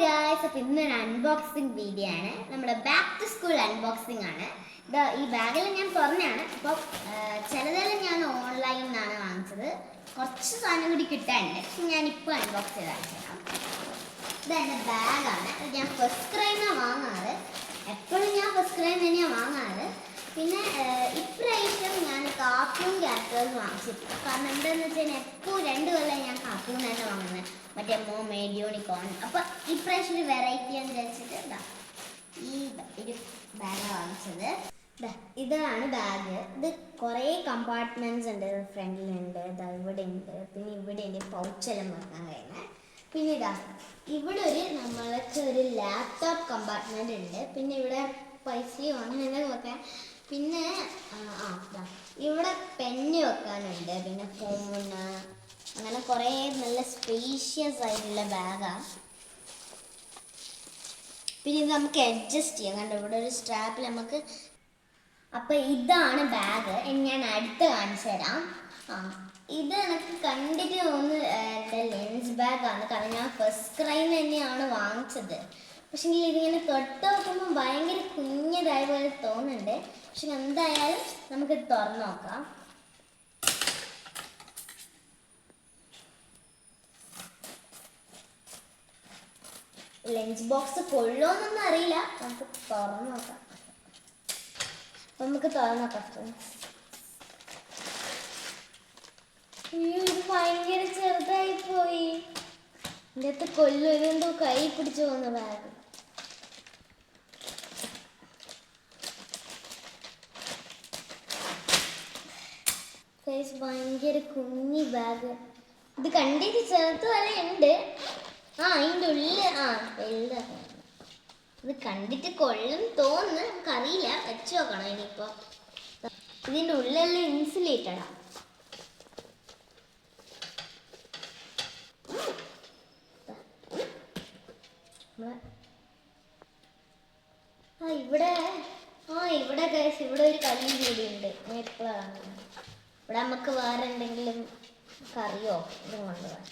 Guys അപ്പൊ ഇന്നൊരു unboxing video ആണ്. നമ്മുടെ ബാക്ക് ടു സ്കൂൾ അൺബോക്സിംഗ് ആണ്. ഇതാ ഈ ബാഗിൽ ഞാൻ തുറന്നാണ് അപ്പോൾ ചിലതെല്ലാം ഞാൻ ഓൺലൈനിൽ നിന്നാണ് വാങ്ങിച്ചത്. കുറച്ച് സാധനം കൂടി കിട്ടാനുണ്ട്. പക്ഷെ ഞാനിപ്പോൾ അൺബോക്സ് ചെയ്ത് കാണിച്ചുതരാം. ഇത് എന്റെ ബാഗാണ് ഞാൻ ഫസ്റ്റ് ക്രൈമാണ് വാങ്ങാറ്. എപ്പോഴും ഞാൻ ഫസ്റ്റ് ക്രൈം തന്നെയാണ് വാങ്ങാറ് പിന്നെ ഏഹ്, ഇപ്രാവശ്യം ഞാൻ കാർട്ടൂൺ ക്യാരക്ടേഴ്സ് വാങ്ങിച്ചിട്ടുണ്ട് കാരണം എന്താണെന്ന് വെച്ച് കഴിഞ്ഞാൽ എപ്പോഴും രണ്ട് കൊല്ലം ഞാൻ കാർട്ടൂൺ തന്നെ വാങ്ങുന്നത് മറ്റേ മോ മേഡിയോണിക്കോൺ അപ്പോൾ ഇപ്രാവശ്യം ഒരു വെറൈറ്റി എന്ന് വിചാരിച്ചിട്ട് എന്താ ഈ ഒരു ബാഗ് വാങ്ങിച്ചത് ഇതാണ് ബാഗ് ഇത് കുറേ കമ്പാർട്ട്മെന്റ്സ് ഉണ്ട് ഫ്രണ്ടിലുണ്ട് ഇതാ ഇവിടെ ഉണ്ട് പിന്നെ ഇവിടെ ഉണ്ട് പൗച്ചെല്ലാം വെക്കാൻ കഴിഞ്ഞാൽ പിന്നെ ഇതാ ഇവിടെ ഒരു നമ്മൾക്ക് ഒരു ലാപ്ടോപ്പ് കമ്പാർട്ട്മെന്റ് ഉണ്ട് പിന്നെ ഇവിടെ പൈസയും അങ്ങനെ നോക്കാൻ പിന്നെ ഇവിടെ പെന്ന് വെക്കാനുണ്ട്. പിന്നെ ഫോണ് അങ്ങനെ കുറേ നല്ല സ്പേഷ്യസ് ആയിട്ടുള്ള ബാഗാണ് പിന്നെ ഇത് നമുക്ക് അഡ്ജസ്റ്റ് ചെയ്യാം. കണ്ടോ ഇവിടെ ഒരു സ്ട്രാപ്പിൽ നമുക്ക് അപ്പൊ ഇതാണ് ബാഗ് ഞാൻ അടുത്ത് കാണിച്ചു തരാം. ആ ഇത് എനിക്ക് കണ്ടിട്ട് തോന്നുന്നു ലെൻസ് ബാഗാണ് കാരണം ഞാൻ ഫസ്റ്റ് ക്രൈം തന്നെയാണ് വാങ്ങിച്ചത്. പക്ഷെ ഇതിങ്ങനെ തൊട്ട് നോക്കുമ്പോൾ ഭയങ്കര കുഞ്ഞതായ പോലെ തോന്നുന്നുണ്ട്. പക്ഷെ എന്തായാലും നമുക്ക് തുറന്നു നോക്കാം. ലഞ്ച് ബോക്സ് കൊള്ളുമെന്നൊന്നും അറിയില്ല. നമുക്ക് തുറന്നു നോക്കാം. നമുക്ക് തുറന്നു നോക്കാം ഇത് ഭയങ്കര ചെറുതായി പോയി എന്റെ അടുത്ത് കൊല്ലു കൈ പിടിച്ചു പോകുന്ന ബാഗ് ഭയങ്കര കുഞ്ഞി ബാഗ് ഇത് കണ്ടിട്ട് ചെറുത് വരെ ഉണ്ട് ആ അതിന്റെ ഉള്ളിൽ ആ വലുതാണ് ഇത് കണ്ടിട്ട് കൊള്ളും തോന്നുന്നു. നമുക്കറിയില്ല. വെച്ച് നോക്കണം ഇനിയിപ്പോ. ഇതിന്റെ ഉള്ളിലെല്ലാം ഇൻസുലേറ്റഡാ ആ ഇവിടെ ആ ഇവിടെ ഗൈസ് ഇവിടെ ഒരു കല്ലും കൂടി ഉണ്ട്. ഞാൻ എപ്പോഴാണ് ഇവിടെ നമുക്ക് വേറെ എന്തെങ്കിലും കറിയോ ഇതും കൊണ്ടുപോകാം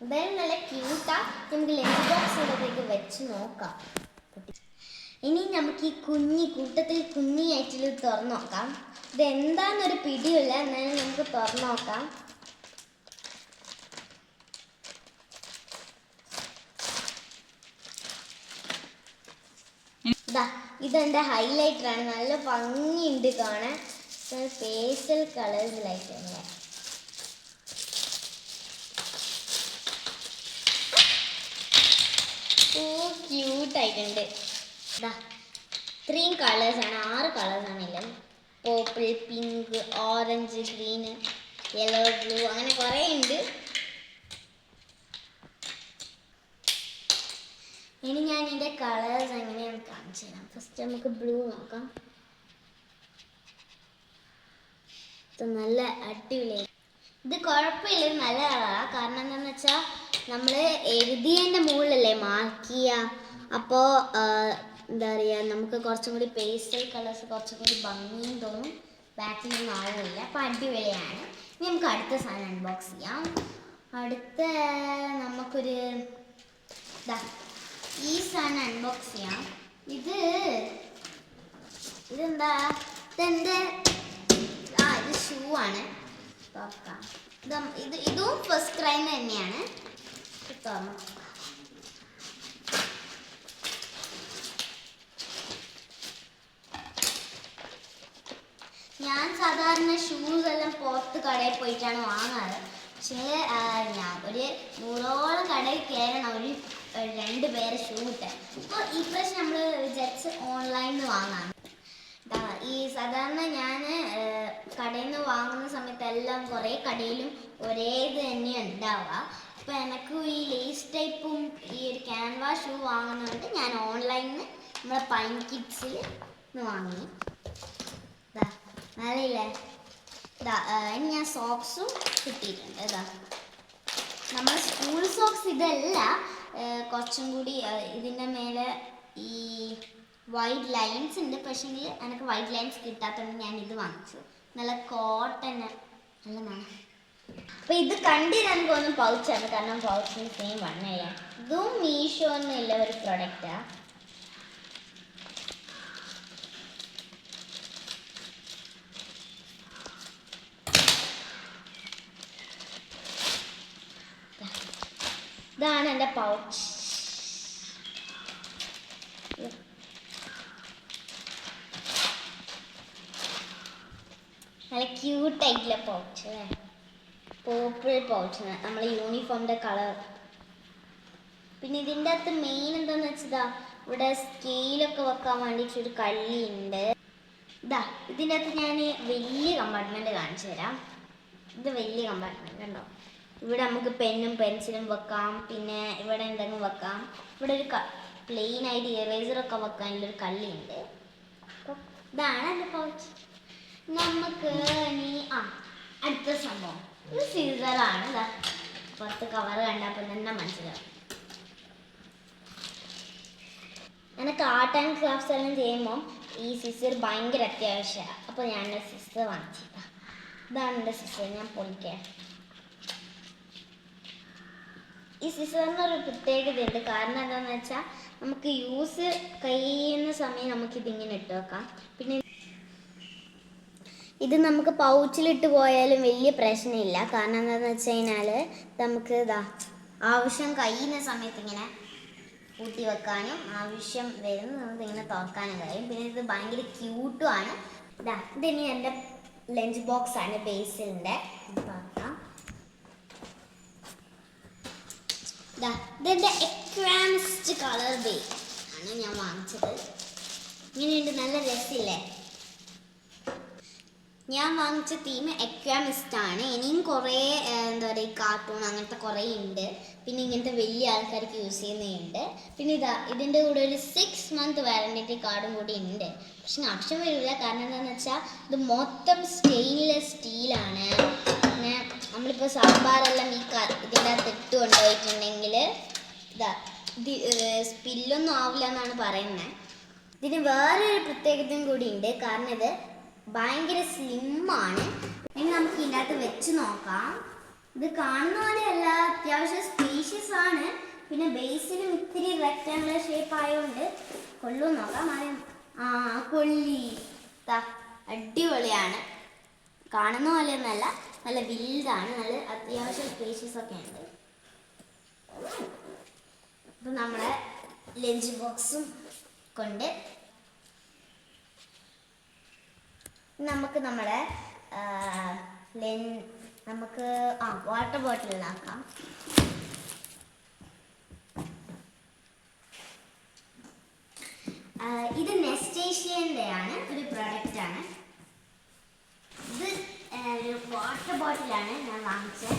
എന്തായാലും നല്ല ക്യൂട്ടാ നമുക്ക് ലഞ്ച് ബോക്സിലേക്ക് വെച്ച് നോക്കാം. ഇനി നമുക്ക് ഈ കുഞ്ഞി കൂട്ടത്തിൽ കുഞ്ഞി കുഞ്ഞിയായിട്ടിൽ തുറന്നു നോക്കാം. ഇത് എന്താന്നൊരു പിടിയില്ല. എന്നാലും നമുക്ക് തുറന്നു നോക്കാം. ഇതാ ഇതെന്റെ ഹൈലൈറ്റർ ആണ്. നല്ല ഭംഗിയുണ്ട് കാണാൻ. പേസ്റ്റൽ കളേഴ്സിലായിട്ടുണ്ട് ഓ ക്യൂട്ട് ആയിട്ടുണ്ട് ദാ ഇത്രയും കളേഴ്സാണ് ആറ് കളേഴ്സാണ് ഇല്ല purple pink orange green yellow blue അങ്ങനെ കുറേ ഉണ്ട്. ഇനി ഞാൻ ഇതിന്റെ കളേഴ്സ് എങ്ങനെയാണ് കാണിച്ചു തരാം. ഫസ്റ്റ് നമുക്ക് ബ്ലൂ നോക്കാം. നല്ല അടിപൊളിയായി ഇത് കുഴപ്പമില്ല നല്ല കളറാണ് കാരണം എന്താണെന്ന് വെച്ചാൽ നമ്മൾ എഴുതിയതിന്റെ മുകളിലല്ലേ മാർക്ക് ചെയ്യുക അപ്പോൾ എന്താ പറയുക നമുക്ക് കുറച്ചും കൂടി പേസ്റ്റൽ കളേഴ്സ് കുറച്ചും കൂടി ഭംഗിയും തോന്നും. ബാക്കിലൊന്നും ആവുന്നില്ല അപ്പോൾ അടിപൊളിയാണ്. ഇനി നമുക്ക് അടുത്ത സാധനം അൺബോക്സ് ചെയ്യാം. അടുത്ത നമുക്കൊരു ഈ സാധനം അൺബോക്സ് ചെയ്യാം. ഇത് ഇതെന്താ? ഇതെന്റെ ആ ഇത് ഷൂ ആണ്. തുറക്കാം ഇത് ഇത് ഫസ്റ്റ് ക്രൈം തന്നെയാണ്. തുറന്നു. ഞാൻ സാധാരണ ഷൂസ് എല്ലാം പുറത്ത് കടയിൽ പോയിട്ടാണ് വാങ്ങാറ്. പക്ഷേ ഞാൻ ഒരു നൂറോളം കടയിൽ കയറണം. ഒരു രണ്ട് പേരെ ഷൂ കിട്ടാൻ ഈ പ്രാവശ്യം നമ്മൾ വിചാരിച്ച് ഓൺലൈനിൽ നിന്ന് വാങ്ങാം ഈ സാധാരണ ഞാൻ കടയിൽ നിന്ന് വാങ്ങുന്ന സമയത്തെല്ലാം കുറേ കടയിലും ഒരേ ഇത് തന്നെയാണ് ഉണ്ടാവുക അപ്പോൾ എനിക്ക് ഈ ലേസ് ടൈപ്പും ഈ ഒരു ക്യാൻവാ ഷൂ വാങ്ങുന്നതുകൊണ്ട് ഞാൻ ഓൺലൈനിൽ നിന്ന് നമ്മളെ പൈൻ കിഡ്സിൽ നിന്ന് വാങ്ങി. ഇതാ ഇനി ഞാൻ സോക്സും കിട്ടിയിട്ടുണ്ട്. ഇതാ നമ്മൾ സ്കൂൾ സോക്സ് ഇതല്ല കുറച്ചും കൂടി ഇതിന്റെ മേലെ ഈ വൈറ്റ് ലൈൻസ് ഉണ്ട്. പക്ഷേ എനിക്ക് വൈറ്റ് ലൈൻസ് കിട്ടാത്തതുകൊണ്ട് ഞാൻ ഇത് വാങ്ങിച്ചു. നല്ല കോട്ടൺ നല്ല മണം അപ്പൊ ഇത് കണ്ടിരാൻ തോന്നുന്നു പൗച്ചാണ് കാരണം പൗച്ചിന് സെയിം വണ്ണയ്യ ഇതും മീഷോ എന്നുള്ള ഒരു പ്രൊഡക്റ്റാ ഇതാണ് എന്റെ പൗച്ച് നല്ല ക്യൂട്ടായിട്ടുള്ള പൗച്ച് പോപ്പിൾ പൗച്ച് നമ്മളെ യൂണിഫോമിന്റെ കളർ പിന്നെ ഇതിന്റെ അകത്ത് മെയിൻ എന്താന്ന് വെച്ചതാ ഇവിടെ സ്കെയിലൊക്കെ വെക്കാൻ വേണ്ടിയിട്ട് ഒരു കള്ളിയുണ്ട് ഇതാ ഇതിന്റെ അകത്ത് ഞാൻ വലിയ കമ്പാർട്ട്മെന്റ് കാണിച്ചു തരാം. ഇത് വലിയ കമ്പാർട്ട്മെന്റ് കണ്ടോ? ഇവിടെ നമുക്ക് പെന്നും പെൻസിലും വെക്കാം. പിന്നെ ഇവിടെ എന്തെങ്കിലും വെക്കാം. ഇവിടെ ഒരു പ്ലെയിൻ ആയിട്ട് ഇറേസറൊക്കെ വെക്കാനുള്ളൊരു കള്ളിയുണ്ട്. അപ്പം ഇതാണ് എന്റെ പൗച്ച് നമുക്ക് ഇനി ആ അടുത്ത സംഭവം. ഇത് സീസറാണ് പുറത്ത് കവർ കണ്ടപ്പോൾ തന്നെ മനസ്സിലാവും. എനിക്ക് ആർട്ട് ആൻഡ് ക്രാഫ്റ്റ്സ് എല്ലാം ചെയ്യുമ്പോൾ ഈ സിസർ ഭയങ്കര അത്യാവശ്യമാണ് അപ്പൊ ഞാൻ സിസ്റ്റർ വാങ്ങിച്ചതാ. ഇതാണ് എന്റെ സിസ്റ്റർ ഞാൻ പൊളിക്കാം. ഈ സിസറിന് ഒരു പ്രത്യേകത ഉണ്ട് കാരണം എന്താണെന്ന് വെച്ചാൽ നമുക്ക് യൂസ് കഴിയുന്ന സമയം നമുക്ക് ഇതിങ്ങനെ ഇട്ട് വെക്കാം. പിന്നെ ഇത് നമുക്ക് പൗച്ചിലിട്ട് പോയാലും വലിയ പ്രശ്നമില്ല. കാരണം എന്താണെന്ന് വെച്ച് കഴിഞ്ഞാൽ നമുക്ക് ഇതാ ആവശ്യം കഴിയുന്ന സമയത്ത് ഇങ്ങനെ കൂട്ടി വെക്കാനും ആവശ്യം വരുന്ന നമുക്ക് ഇങ്ങനെ തുറക്കാനും കഴിയും. പിന്നെ ഇത് ഭയങ്കര ക്യൂട്ടും ആണ്. ഇതാ ഇതിനി എന്റെ ലഞ്ച് ബോക്സ് ആണ് ബേസിലിന്റെ തുറക്കാം ഇതാ ഇതെന്റെ എക്രാമിസ്റ്റ് കളർ ബേസ് ആണ് ഞാൻ വാങ്ങിച്ചത്. ഇങ്ങനെയുണ്ട് നല്ല രസമില്ലേ? ഞാൻ വാങ്ങിച്ച തീം എക്വാമിസ്റ്റ് ആണ്. ഇനിയും കുറേ എന്താ പറയുക കാർട്ടൂൺ അങ്ങനത്തെ കുറേ ഉണ്ട്. പിന്നെ ഇങ്ങനത്തെ വലിയ ആൾക്കാർക്ക് യൂസ് ചെയ്യുന്നുണ്ട് പിന്നെ ഇതാ ഇതിന്റെ കൂടെ ഒരു സിക്സ് മന്ത് വാറന്റി കാർഡും കൂടി ഉണ്ട്. പക്ഷെ ആവശ്യം വരില്ല. കാരണം എന്താണെന്ന് വെച്ചാൽ ഇത് മൊത്തം സ്റ്റെയിൻലെസ് സ്റ്റീലാണ് പിന്നെ നമ്മളിപ്പോൾ സാമ്പാറെല്ലാം ഈ ഇതിന്റെ അകത്ത് കൊണ്ടുപോയിട്ടുണ്ടെങ്കിൽ ഇതാ സ്പില്ലൊന്നും ആവില്ല എന്നാണ് പറയുന്നത് ഇതിന് വേറൊരു പ്രത്യേകതയും കൂടി ഉണ്ട് കാരണം ഇത് ഭയങ്കര സ്ലിമ്മാണ്. ഇനി നമുക്ക് ഇതിനകത്ത് വെച്ച് നോക്കാം. ഇത് കാണുന്ന പോലെയല്ല അത്യാവശ്യം സ്പീഷ്യസ് ആണ്. പിന്നെ ബേസിലും ഇത്തിരി റെക്റ്റാങ്കുലർ ഷേപ്പ് ആയതുകൊണ്ട് കൊള്ളും നോക്കാം. ആദ്യം ആ കൊള്ളി. അടിപൊളിയാണ്. കാണുന്ന പോലെയൊന്നല്ല നല്ല വിൽഡാണ് നല്ല അത്യാവശ്യം സ്പേഷ്യസ് ഒക്കെ ഉണ്ട്. അപ്പം നമ്മളെ ലഞ്ച് ബോക്സും കൊണ്ട് നമുക്ക് നമ്മുടെ നമുക്ക് ആ വാട്ടർ ബോട്ടിലാക്കാം ആക്കാം. ഇത് നെസ്റ്റേഷ്യന്റെ ആണ് ഒരു പ്രൊഡക്റ്റ് ആണ്. ഇത് ആ, ഒരു വാട്ടർ ബോട്ടിലാണ് ഞാൻ വാങ്ങിച്ചത്.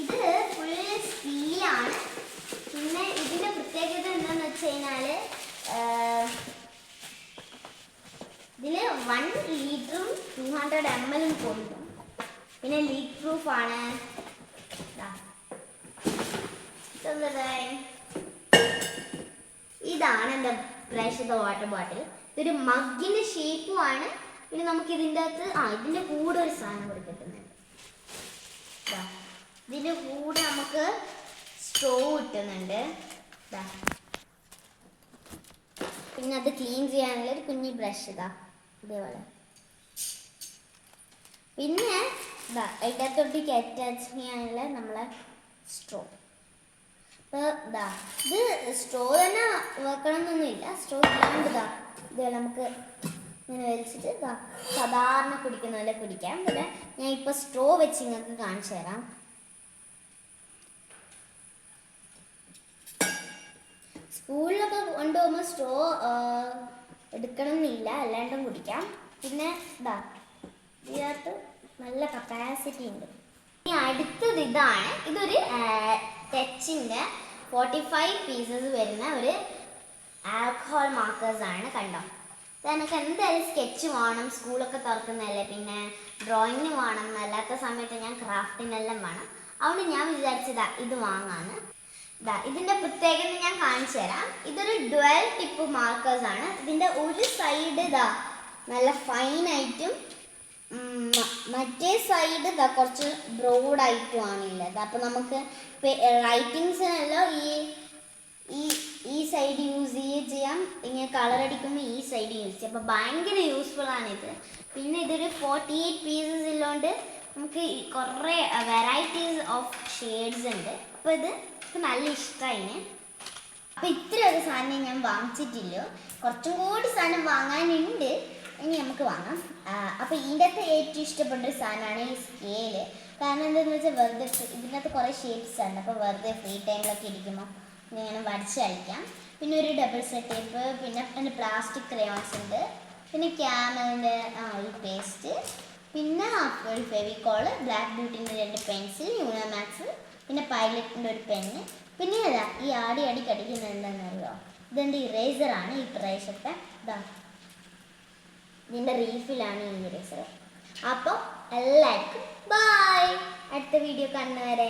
ഇത് ഫുൾ സ്റ്റീലാണ് പിന്നെ ഇതിന്റെ പ്രത്യേകത എന്താന്ന് വെച്ച് കഴിഞ്ഞാൽ ഇതിൽ വൺ ലീറ്ററും ടു ഹൺഡ്രഡ് എം എല്ലും കൊണ്ടും പിന്നെ ലീക്ക് പ്രൂഫ് ആണ് ദാ. ഇതെന്താ? ഇതാണ് എന്റെ പ്രേക്ഷത വാട്ടർ ബോട്ടിൽ ഇതൊരു മഗ്ഗിന്റെ ഷേപ്പും ആണ്. പിന്നെ നമുക്ക് ഇതിന്റെ അകത്ത് ആ ഇതിന്റെ കൂടെ ഒരു സാധനം കൂടി കിട്ടുന്നുണ്ട്. ഇതിന്റെ ഇതിന്റെ കൂടെ നമുക്ക് സ്ട്രോ കിട്ടുന്നുണ്ട്. പിന്നെ അത് ക്ലീൻ ചെയ്യാനുള്ള ഒരു കുഞ്ഞി ബ്രഷ് ഇതാ ഇതേപോലെ. പിന്നെ ഇതാ ഇടത്തൊട്ടിക്ക് അറ്റാച്ച് ചെയ്യാനുള്ള നമ്മളെ സ്ട്രോ ഇതാ സ്ട്രോ തന്നെ വെക്കണം എന്നൊന്നുമില്ല സ്ട്രോ ഇല്ലാണ്ട് ഇതാ ഇത് നമുക്ക് ഇങ്ങനെ വലിച്ചിട്ട് ഇതാ സാധാരണ കുടിക്കുന്ന പോലെ കുടിക്കാം. പിന്നെ ഞാൻ ഇപ്പോൾ സ്ട്രോ വെച്ച് നിങ്ങൾക്ക് കാണിച്ചു തരാം. സ്കൂളിലൊക്കെ കൊണ്ടുപോകുമ്പോൾ സ്ട്രോ എടുക്കണം എന്നില്ല അല്ലാണ്ടും കുടിക്കാം. പിന്നെ ഇതാ ഇതിനകത്ത് നല്ല കപ്പാസിറ്റി ഉണ്ട്. ഇനി അടുത്തത് ഇതാണ്. ഇതൊരു ടച്ചിന്റെ ഫോർട്ടി ഫൈവ് പീസസ് വരുന്ന ഒരു ആൽക്കഹോൾ മാർക്കേഴ്സ് ആണ് കണ്ടോ? നമുക്ക് എന്തായാലും സ്കെച്ച് വേണം സ്കൂളൊക്കെ തുറക്കുന്നതല്ലേ പിന്നെ ഡ്രോയിങ്ങിന് വേണം അല്ലാത്ത സമയത്ത് ഞാൻ ക്രാഫ്റ്റിനെല്ലാം വേണം. അതുകൊണ്ട് ഞാൻ വിചാരിച്ചതാ ഇത് വാങ്ങാന്ന്. ഇതാ ഇതിന്റെ പ്രത്യേകത ഞാൻ കാണിച്ചു തരാം. ഇതൊരു ഡുവൽ ടിപ്പ് മാർക്കേഴ്സ് ആണ്. ഇതിന്റെ ഒരു സൈഡ് ഇതാ നല്ല മ- മറ്റേ സൈഡ് ഇതാ കുറച്ച് ബ്രോഡ് ആയിട്ടുമാണ് ഉള്ളത് അപ്പോൾ നമുക്ക് റൈറ്റിങ്സിനെല്ലാം ഈ ഈ ഈ സൈഡ് യൂസ് ചെയ്യുകയും ചെയ്യാം. ഇങ്ങനെ കളർ അടിക്കുമ്പോൾ ഈ സൈഡ് യൂസ് ചെയ്യാം. അപ്പോൾ ഭയങ്കര യൂസ്ഫുൾ ആണിത്. പിന്നെ ഇതൊരു ഫോർട്ടി എയ്റ്റ് പീസസ് ഉള്ളതുകൊണ്ട് നമുക്ക് കുറേ വെറൈറ്റീസ് ഓഫ് ഷെയ്ഡ്സ് ഉണ്ട്. അപ്പോൾ ഇത് എനിക്ക് നല്ല ഇഷ്ടമായി അപ്പോൾ ഇത്രയൊരു സാധനം ഞാൻ വാങ്ങിച്ചിട്ടില്ല. കുറച്ചും കൂടി സാധനം വാങ്ങാനുണ്ട്. ഇനി നമുക്ക് വാങ്ങാം. അപ്പോൾ ഇതിന്റെ അകത്ത് ഏറ്റവും ഇഷ്ടപ്പെട്ട ഒരു സാധനമാണ് ഈ സ്കെയിൽ കാരണം എന്താണെന്ന് വെച്ചാൽ വെറുതെ ഇതിനകത്ത് കുറേ ഷേപ്സ് ഉണ്ട്. അപ്പോൾ വെറുതെ ഫ്രീ ടൈമിലൊക്കെ ഇരിക്കുമ്പോൾ ഇങ്ങനെ വരച്ച് കളിക്കാം. പിന്നെ ഒരു ഡബിൾ സെറ്റ് ടേപ്പ് പിന്നെ പ്ലാസ്റ്റിക് ക്രയോൺസ് ഉണ്ട്. പിന്നെ ക്യാമലിന്റെ ഒരു പേസ്റ്റ് പിന്നെ ഒരു ഫെവിക്കോൾ ബ്ലാക്ക് ബ്യൂട്ടിന്റെ രണ്ട് പെൻസിൽ യൂണോമാക്സ് പിന്നെ പൈലറ്റിന്റെ ഒരു പെന്ന് പിന്നെ അതാ ഈ ആടി ആടി കടിക്കുന്നത് എന്താണെന്നറിയോ? ഇതെന്റെ ഇറേസറാണ് ഈ പ്രദേശത്തെ ഇതാ. ഇതിന്റെ റീഫിലാണ് ഈ ഇറേസർ അപ്പോൾ എല്ലാവർക്കും ബൈ അടുത്ത വീഡിയോ കാണുന്നവരെ.